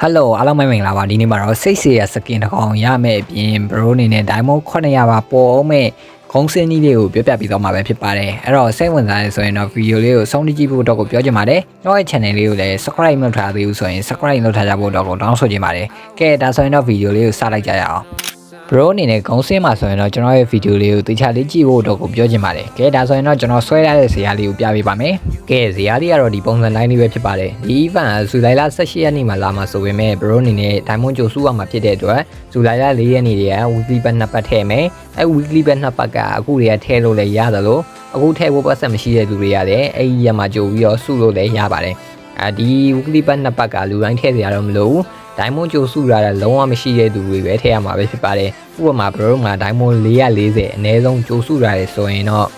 ဟယ်လိုအားလုံးပဲမင်္ဂလာပါဒီနေ့မှာတော့စိတ်စေရစကင်တစ်ကောင်ရမယ်အပြင်ဘရိုအနေနဲ့ diamond 900ပါပေါ်အောင်မဲ့ခုံးစင်းကြီးလေးကိုပြပြပြီးတော့မှာပဲဖြစ်ပါတယ်အဲ့တော့စိတ်ဝင်စားရဆိုရင်တော့ဗီဒီယိုလေးကိုဆုံးဖြတ်ကြည့်ဖို့တော့ကိုပြောချင်ပါတယ်ကျွန်တော်ရဲ့ channel လေးကိုလည်း subscribe လုပ်ထားသေးဘူးဆိုရင် subscribe လုပ်ထားကြဖို့တော့ကိုတောင်းဆိုချင်ပါတယ်ကဲဒါဆိုရင်တော့ဗီဒီယိုလေးကိုစလိုက်ကြရအောင် bro အနေနဲ့ခေါင်းစင်းမှာဆိုရင်တော့ကျွန်တော်ရဲ့ဗီဒီယိုလေးကိုတေချာလေးကြည့်ဖို့တော့ကိုပြောချင်ပါတယ်။ကဲဒါဆိုရင်တော့ကျွန်တော်ဆွဲရတဲ့ဇာတ်လေးကိုပြပေးပါမယ်။ကဲဇာတ်လေးကတော့ဒီပုံစံတိုင်းလေးပဲဖြစ်ပါတယ်။ဒီ event ကဇူလိုင်လ18ရက်နေ့မှာလာမှာဆိုပေမဲ့ bro အနေနဲ့ diamond ကြိုစုရမှာဖြစ်တဲ့အတွက်ဇူလိုင်လ4ရက်နေ့တည်းက weekly bet နှစ်ပတ်ထည့်မယ်။အဲ weekly bet နှစ်ပတ်ကအခုတည်းကထည့်လို့လည်းရတယ်လို့အခုထည့်ဖို့ပတ်စံမရှိတဲ့လူတွေရတယ်။အဲဒီရက်မှာကြိုပြီးတော့စုလို့လည်းရပါတယ်။အဲဒီ weekly bet နှစ်ပတ်ကလူတိုင်းထည့်စရာတော့မလိုဘူး။ ဒိုင်မွန်ကြိုစုရတာလုံးဝမရှိတဲ့သူတွေပဲထည့်ရမှာပဲဖြစ်ပါတယ်ဥပမာဘရိုမှာဒိုင်မွန်440အနည်းဆုံးကြိုစုရတယ်ဆိုရင်တော့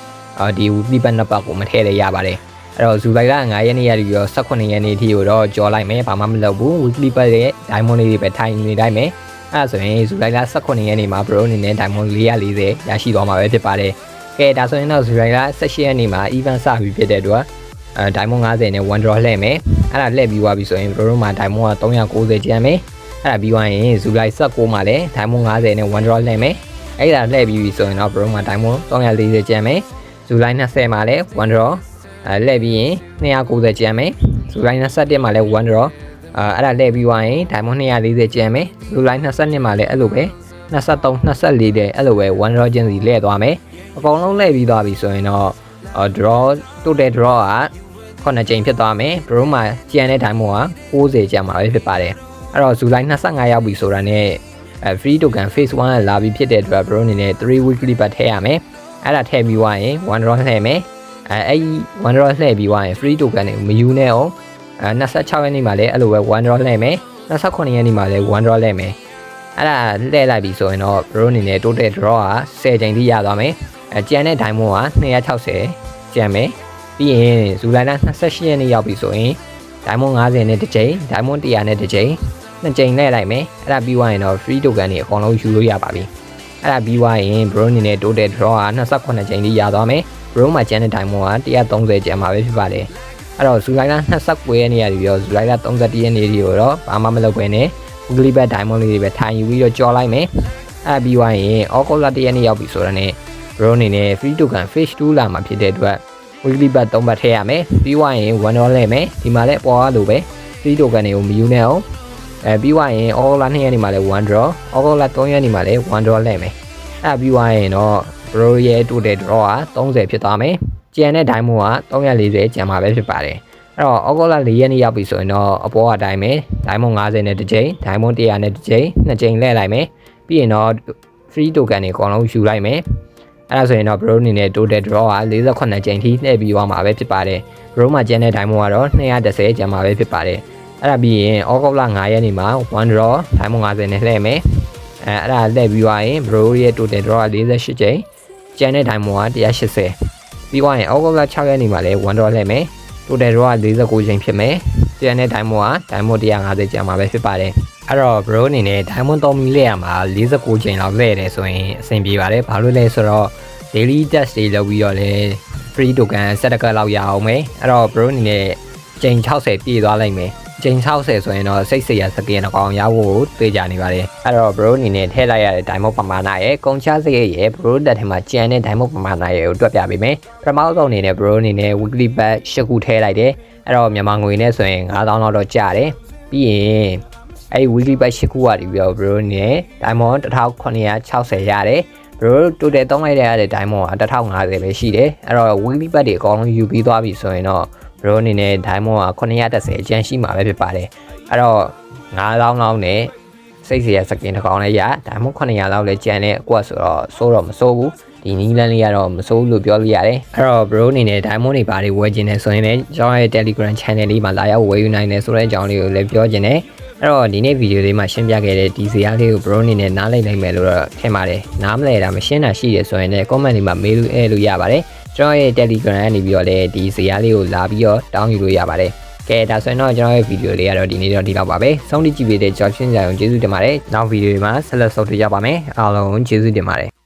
အာဒီ weekly ban နှစ်ပတ်ကိုမထည့်ရရပါတယ်အဲ့တော့ဇူလိုင်လ9ရက်နေ့ရပြီးတော့18ရက်နေ့ထိကိုတော့ကြော်လိုက်မယ်ဘာမှမလုပ်ဘူး weekly ban ရဲ့ဒိုင်မွန်လေးတွေပဲထိုင်နေတိုင်းမယ်အဲ့ဒါဆိုရင်ဇူလိုင်လ18ရက်နေ့မှာဘရိုအနေနဲ့ဒိုင်မွန်440ရရှိသွားမှာပဲဖြစ်ပါတယ်ကဲဒါဆိုရင်တော့ဇူလိုင်လ18ရက်နေ့မှာ event စပြီဖြစ်တဲ့အတွက်အဲ diamond 50နဲ့ one draw လှည့်မယ် အဲ့ဒါလှည့်ပြီးသွားပြီဆိုရင်ဘရိုမှာ diamond က390ကျန်မယ်အဲ့ဒါပြီးသွားရင်ဇူလိုင်16မှာလည်း diamond 50နဲ့ one draw လှည့်မယ်အဲ့ဒါလှည့်ပြီးပြီဆိုရင်တော့ဘရိုမှာ diamond 340ကျန်မယ်ဇူလိုင်20မှာလည်း one draw အဲလှည့်ပြီးရင်290ကျန်မယ်ဇူလိုင်21မှာလည်း one draw အဲအဲ့ဒါလှည့်ပြီးသွားရင် diamond 240ကျန်မယ်ဇူလိုင်22မှာလည်းအဲ့လိုပဲ23 24တဲ့အဲ့လိုပဲ one draw ချင်းစီလှည့်သွားမယ်အကုန်လုံးလှည့်ပြီးသွားပြီဆိုရင်တော့ draw total draw က 9ကြိမ်ဖြစ်သွားမယ်ဘရိုမှာကျန်တဲ့ time က60ကျန်မှာပဲဖြစ်ပါတယ်အဲ့တော့ဇူလိုင်25ရောက်ပြီဆိုတာနဲ့အဲ free token phase 1ကလာပြီးဖြစ်တဲ့အတွက်ဘရိုအနေနဲ့3 weekly ပတ်ထည့်ရမယ်အဲ့ဒါထည့်ပြီးွားရင်1 draw လှည့်မယ်အဲအဲ့ဒီ1 draw လှည့်ပြီးွားရင် free token တွေမယူနဲ့အောင်အဲ26ရက်နေ့မှာလည်းအဲ့လိုပဲ1 draw လှည့်မယ်29ရက်နေ့မှာလည်း1 draw လှည့်မယ်အဲ့ဒါလှည့်လိုက်ပြီဆိုရင်တော့ဘရိုအနေနဲ့ total draw က10ကြိမ်ထိရသွားမယ်အဲကျန်တဲ့ time က260ကျန်မယ် ပြီးရင်ဇူလိုင်လ28ရက်နေ့ရောက်ပြီဆိုရင်ဒိုင်မွန်90နဲ့တစ်ကြိမ်ဒိုင်မွန်100နဲ့တစ်ကြိမ်နှစ်ကြိမ်လဲလိုက်မယ်အဲ့ဒါပြီးွားရင်တော့ free token တွေအကုန်လုံးယူလို့ရပါပြီအဲ့ဒါပြီးွားရင် bro အနေနဲ့ total draw က28ကြိမ်လေးရသွားမယ် bro မှာကျန်တဲ့ဒိုင်မွန်က130ကျန်မှာပဲဖြစ်ပါတယ်အဲ့တော့ဇူလိုင်လ29ရက်နေ့ရာပြီးတော့ဇူလိုင်လ31ရက်နေ့ဒီကိုတော့ဘာမှမလုပ်ဘဲနဲ့ weekly bet diamond လေးတွေပဲထိုင်ယူပြီးတော့ကြော်လိုက်မယ်အဲ့ပြီးွားရင် August လ1ရက်နေ့ရောက်ပြီဆိုတော့ ਨੇ bro အနေနဲ့ free token fish 2လာမှာဖြစ်တဲ့အတွက် weekly bat 3ပတ်ထည့်ရမယ်ပြီးွားရင်1 dollar လဲမယ်ဒီမှာလည်းပေါ်ရလို့ပဲ free token တွေကိုမယူနဲ့အောင်အဲပြီးွားရင် all လာ2ရက်နေမှာလည်း1 draw all လာ3ရက်နေမှာလည်း1 draw လဲမယ်အဲပြီးွားရင်တော့ bro ရဲ့ total draw က30ဖြစ်သွားမယ်ကျန်တဲ့ diamond က340ကျန်မှာပဲဖြစ်ပါတယ်အဲ့တော့အောက်ဂိုလာ၄ရက်နေ့ရောက်ပြီဆိုရင်တော့အပေါ်ကအတိုင်းပဲ diamond 50နဲ့တစ်ကြိမ် diamond 100နဲ့တစ်ကြိမ်နှစ်ကြိမ်လဲလိုက်မယ်ပြီးရင်တော့ free token တွေအကုန်လုံးယူလိုက်မယ် အဲ့ဒါဆိုရင်တော့ bro အနေနဲ့ total draw က48ကြိမ်ထိနှည့်ပြီးသွားမှာပဲဖြစ်ပါတယ် bro မှာကျန်တဲ့ diamond ကတော့230ကျန်မှာပဲဖြစ်ပါတယ်အဲ့ဒါပြီးရင် August လ9ရက်နေ့မှာ1 draw diamond 50နဲ့လှည့်မယ်အဲအဲ့ဒါလှည့်ပြီးသွားရင် bro ရဲ့ total draw က48ကြိမ်ကျန်တဲ့ diamond က180ပြီးသွားရင် August လ6ရက်နေ့မှာလည်း1 draw လှည့်မယ် total draw က49ကြိမ်ဖြစ်မယ်ကျန်တဲ့ diamond က diamond 150ကျန်မှာပဲဖြစ်ပါတယ် အဲ့တော့ bro အနေနဲ့ diamond 3မီလဲရမှာ49ချိန်လောက်လဲတယ်ဆိုရင်အဆင်ပြေပါတယ်ဘာလို့လဲဆိုတော့ daily test တွေလုပ်ပြီးတော့လဲ free token 7တကလောက်ရအောင်မယ်အဲ့တော့ bro အနေနဲ့ချိန်60ပြည့်သွားလိုက်မယ်ချိန်60ဆိုရင်တော့စိတ်စေရစကင်အကောင်ရဖို့တွေ့ကြနေပါတယ်အဲ့တော့ bro အနေနဲ့ထည့်လိုက်ရတဲ့ diamond ပမာဏရဲ့ကုန်ချစရိတ်ရဲ့ bro တက်ထဲမှာကျန်တဲ့ diamond ပမာဏရဲ့ကိုတွက်ပြပေးမယ်ပထမဆုံးအနေနဲ့ bro အနေနဲ့ weekly bet ၈ခုထည့်လိုက်တယ်အဲ့တော့မြန်မာငွေနဲ့ဆိုရင်9000လောက်တော့ကျတယ်ပြီးရင် အဲ့ဒီ weekly bet ၈ခုကနေပြီးတော့ bro နဲ့ diamond 1960ရတယ် bro total တောင်းလိုက်တဲ့ရတဲ့ diamond က1050ပဲရှိတယ်အဲ့တော့ weekly bet တွေအကောင်လုံးယူပြီးသွားပြီဆိုရင်တော့ bro အနေနဲ့ diamond က930အကျန်ရှိမှာပဲဖြစ်ပါတယ်အဲ့တော့9000လောက်နဲ့စိတ်เสียစကင်တစ်ကောင်လည်းရ diamond 900လောက်လည်းကျန်တဲ့ကိုကဆိုတော့စိုးတော့မစိုးဘူးဒီနီးလန်းလေးကတော့မစိုးလို့ပြောလို့ရတယ်အဲ့တော့ bro အနေနဲ့ diamond တွေဘာတွေဝယ်ခြင်းလဲဆိုရင်လည်းကျွန်တော်ရဲ့ Telegram channel လေးမှာလာရောက်ဝယ်ယူနိုင်တယ်ဆိုတဲ့အကြောင်းလေးကိုလည်းပြောခြင်းတယ် အဲ့တော့ဒီနေ့ဗီဒီယိုလေးမှာရှင်းပြခဲ့တဲ့ဒီဇာတ်လေးကို bro အနေနဲ့နားလည်နိုင်မယ်လို့တော့ထင်ပါတယ်နားမလည်တာမရှင်းတာရှိတယ်ဆိုရင်လည်း comment လေးမှာမေးလို့အဲလို့ရပါတယ်ကျွန်တော်ရဲ့ Telegram ကနေပြီးတော့လည်းဒီဇာတ်လေးကိုလာပြီးတော့တောင်းယူလို့ရပါတယ်ကဲဒါဆိုရင်တော့ကျွန်တော်ရဲ့ဗီဒီယိုလေးကတော့ဒီနေ့တော့ဒီလောက်ပါပဲစောင့်ကြည့်ကြည့်ပေးတဲ့ကြောက်ရှင်းကြအောင်ကျေးဇူးတင်ပါတယ်နောက်ဗီဒီယိုမှာဆက်လက်ဆုပ်တွေ့ကြပါမယ်အားလုံးကျေးဇူးတင်ပါတယ်